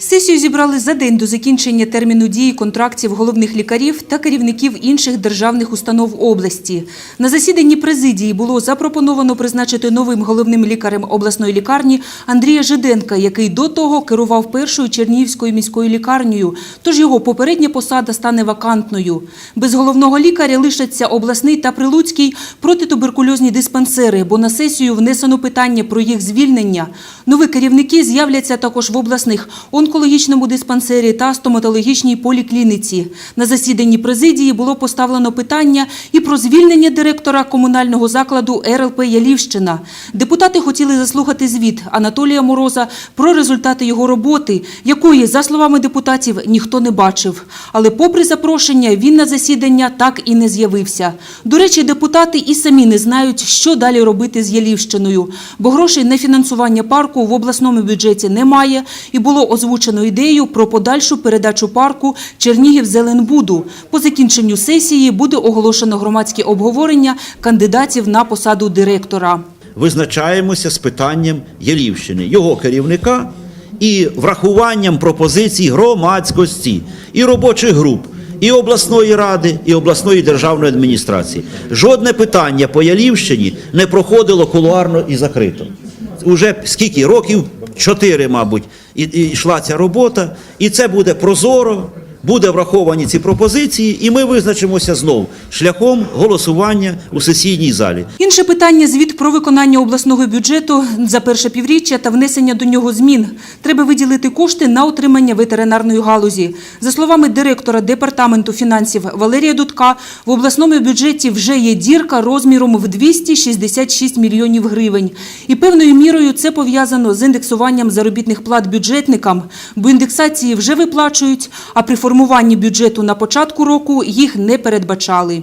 Сесію зібрали за день до закінчення терміну дії контрактів головних лікарів та керівників інших державних установ області. На засіданні президії було запропоновано призначити новим головним лікарем обласної лікарні Андрія Жиденка, який до того керував першою Чернігівською міською лікарнею, тож його попередня посада стане вакантною. Без головного лікаря лишаться обласний та прилуцький протитуберкульозні диспансери, бо на сесію внесено питання про їх звільнення. Нові керівники з'являться також в обласних онкологічному диспансері та стоматологічній поліклініці. На засіданні президії було поставлено питання і про звільнення директора комунального закладу РЛП Ялівщина. Депутати хотіли заслухати звіт Анатолія Мороза про результати його роботи, якої, за словами депутатів, ніхто не бачив. Але попри запрошення, він на засідання так і не з'явився. До речі, депутати і самі не знають, що далі робити з Ялівщиною, бо грошей на фінансування парку в обласному бюджеті немає, і було озвучено ідею про подальшу передачу парку Чернігів Зеленбуду. По закінченню сесії буде оголошено громадське обговорення кандидатів на посаду директора. визначаємося з питанням Ялівщини, його керівника і врахуванням пропозицій громадськості і робочих груп, і обласної ради, і обласної державної адміністрації. Жодне питання по Ялівщині не проходило кулуарно і закрито. Уже скільки років? Чотири, мабуть, і, і йшла ця робота, і це буде прозоро. Буде враховані ці пропозиції, і ми визначимося знов шляхом голосування у сесійній залі. Інше питання звіт про виконання обласного бюджету за перше півріччя та внесення до нього змін. Треба виділити кошти на утримання ветеринарної галузі. За словами директора департаменту фінансів Валерія Дудка, в обласному бюджеті вже є дірка розміром в 266 мільйонів гривень. І певною мірою це пов'язано з індексуванням заробітних плат бюджетникам, бо індексації вже виплачують, а при формуванні бюджету на початку року їх не передбачали.